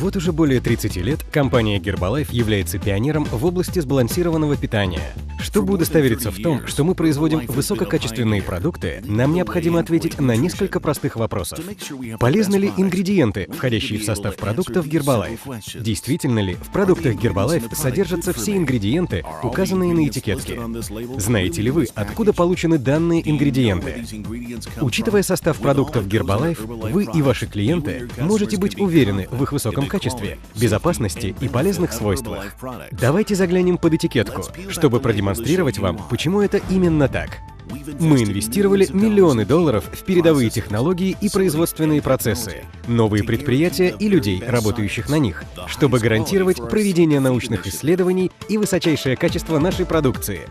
Вот уже более 30 лет компания Herbalife является пионером в области сбалансированного питания. Чтобы удостовериться в том, что мы производим высококачественные продукты, нам необходимо ответить на несколько простых вопросов. Полезны ли ингредиенты, входящие в состав продуктов Herbalife? Действительно ли в продуктах Herbalife содержатся все ингредиенты, указанные на этикетке? Знаете ли вы, откуда получены данные ингредиенты? Учитывая состав продуктов Herbalife, вы и ваши клиенты можете быть уверены в их высоком качестве, безопасности и полезных свойствах. Давайте заглянем под этикетку, чтобы продемонстрировать вам, почему это именно так. Мы инвестировали миллионы долларов в передовые технологии и производственные процессы, новые предприятия и людей, работающих на них, чтобы гарантировать проведение научных исследований и высочайшее качество нашей продукции.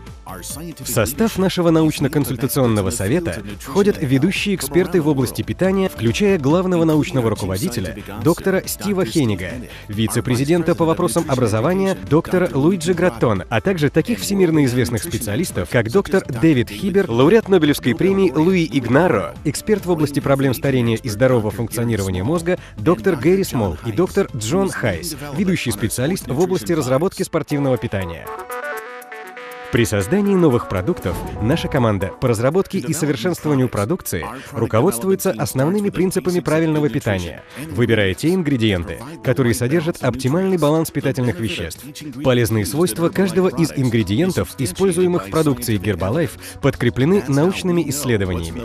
В состав нашего научно-консультационного совета входят ведущие эксперты в области питания, включая главного научного руководителя, доктора Стива Хенига, вице-президента по вопросам образования, доктора Луиджи Граттон, а также таких всемирно известных специалистов, как доктор Дэвид Хибер, лауреат Нобелевской премии Луи Игнаро, эксперт в области проблем старения и здорового функционирования мозга, доктор Гэри Смол и доктор Джон Хайс, ведущий специалист в области разработки спортивного питания. При создании новых продуктов наша команда по разработке и совершенствованию продукции руководствуется основными принципами правильного питания, выбирая те ингредиенты, которые содержат оптимальный баланс питательных веществ. Полезные свойства каждого из ингредиентов, используемых в продукции Herbalife, подкреплены научными исследованиями.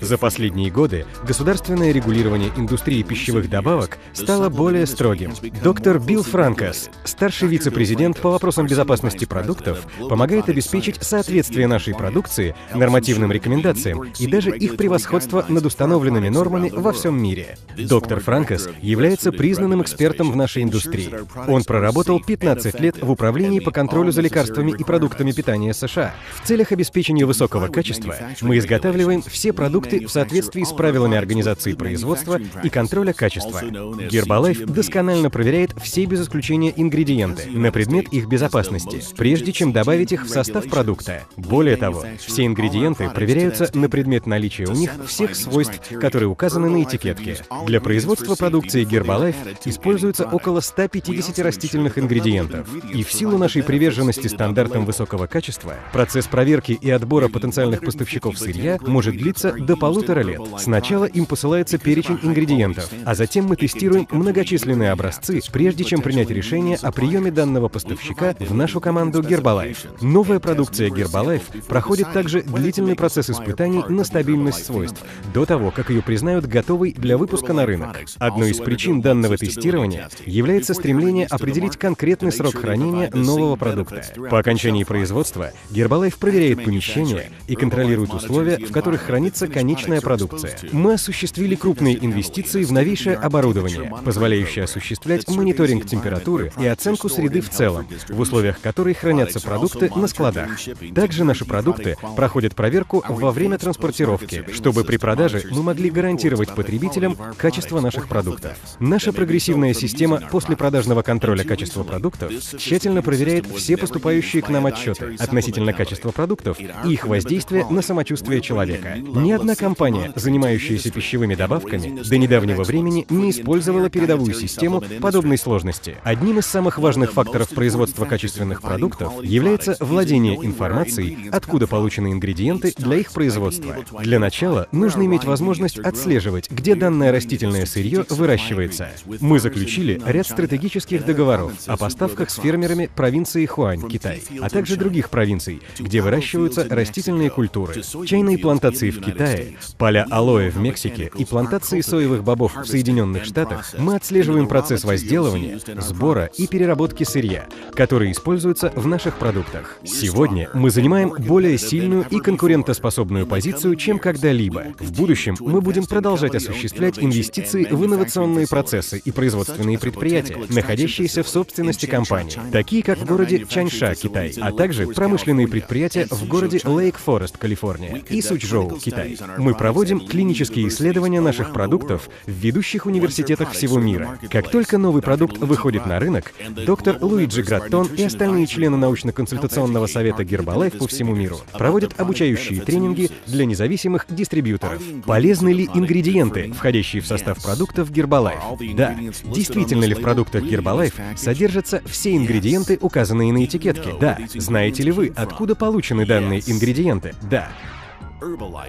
За последние годы государственное регулирование индустрии пищевых добавок стало более строгим. Доктор Билл Франкос, старший вице-президент по вопросам безопасности продуктов, помогает помогает обеспечить соответствие нашей продукции нормативным рекомендациям и даже их превосходство над установленными нормами во всем мире. Доктор Франкос является признанным экспертом в нашей индустрии. Он проработал 15 лет в Управлении по контролю за лекарствами и продуктами питания США. В целях обеспечения высокого качества мы изготавливаем все продукты в соответствии с правилами организации производства и контроля качества. Herbalife досконально проверяет все без исключения ингредиенты на предмет их безопасности, прежде чем добавить их в состав продукта. Более того, все ингредиенты проверяются на предмет наличия у них всех свойств, которые указаны на этикетке. Для производства продукции Herbalife используется около 150 растительных ингредиентов. И в силу нашей приверженности стандартам высокого качества, процесс проверки и отбора потенциальных поставщиков сырья может длиться до полутора лет. Сначала им посылается перечень ингредиентов, а затем мы тестируем многочисленные образцы, прежде чем принять решение о приеме данного поставщика в нашу команду Herbalife. Новая продукция Herbalife проходит также длительный процесс испытаний на стабильность свойств, до того, как ее признают готовой для выпуска на рынок. Одной из причин данного тестирования является стремление определить конкретный срок хранения нового продукта. По окончании производства Herbalife проверяет помещение и контролирует условия, в которых хранится конечная продукция. Мы осуществили крупные инвестиции в новейшее оборудование, позволяющее осуществлять мониторинг температуры и оценку среды в целом, в условиях которой хранятся продукты на складах. Также наши продукты проходят проверку во время транспортировки, чтобы при продаже мы могли гарантировать потребителям качество наших продуктов. Наша прогрессивная система после продажного контроля качества продуктов тщательно проверяет все поступающие к нам отчеты относительно качества продуктов и их воздействия на самочувствие человека. Ни одна компания, занимающаяся пищевыми добавками, до недавнего времени не использовала передовую систему подобной сложности. Одним из самых важных факторов производства качественных продуктов является владение информацией, откуда получены ингредиенты для их производства. Для начала нужно иметь возможность отслеживать, где данное растительное сырье выращивается. Мы заключили ряд стратегических договоров о поставках с фермерами провинции Хуань, Китай, а также других провинций, где выращиваются растительные культуры. Чайные плантации в Китае, поля алоэ в Мексике и плантации соевых бобов в Соединенных Штатах мы отслеживаем процесс возделывания, сбора и переработки сырья, который используется в наших продуктах. Сегодня мы занимаем более сильную и конкурентоспособную позицию, чем когда-либо. В будущем мы будем продолжать осуществлять инвестиции в инновационные процессы и производственные предприятия, находящиеся в собственности компании, такие как в городе Чаньша, Китай, а также промышленные предприятия в городе Лейк-Форест, Калифорния и Сучжоу, Китай. Мы проводим клинические исследования наших продуктов в ведущих университетах всего мира. Как только новый продукт выходит на рынок, доктор Луиджи Граттон и остальные члены научно-консультационного информационного совета Herbalife по всему миру проводят обучающие тренинги для независимых дистрибьюторов. Полезны ли ингредиенты, входящие в состав продуктов Herbalife? Да. Действительно ли в продуктах Herbalife содержатся все ингредиенты, указанные на этикетке? Да. Знаете ли вы, откуда получены данные ингредиенты? Да.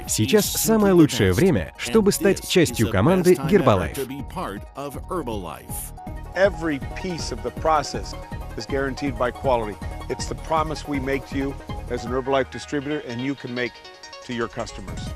Сейчас самое лучшее время, чтобы стать частью команды Herbalife. Every piece of the process is guaranteed by quality. It's the promise we make to you as an Herbalife distributor and you can make to your customers.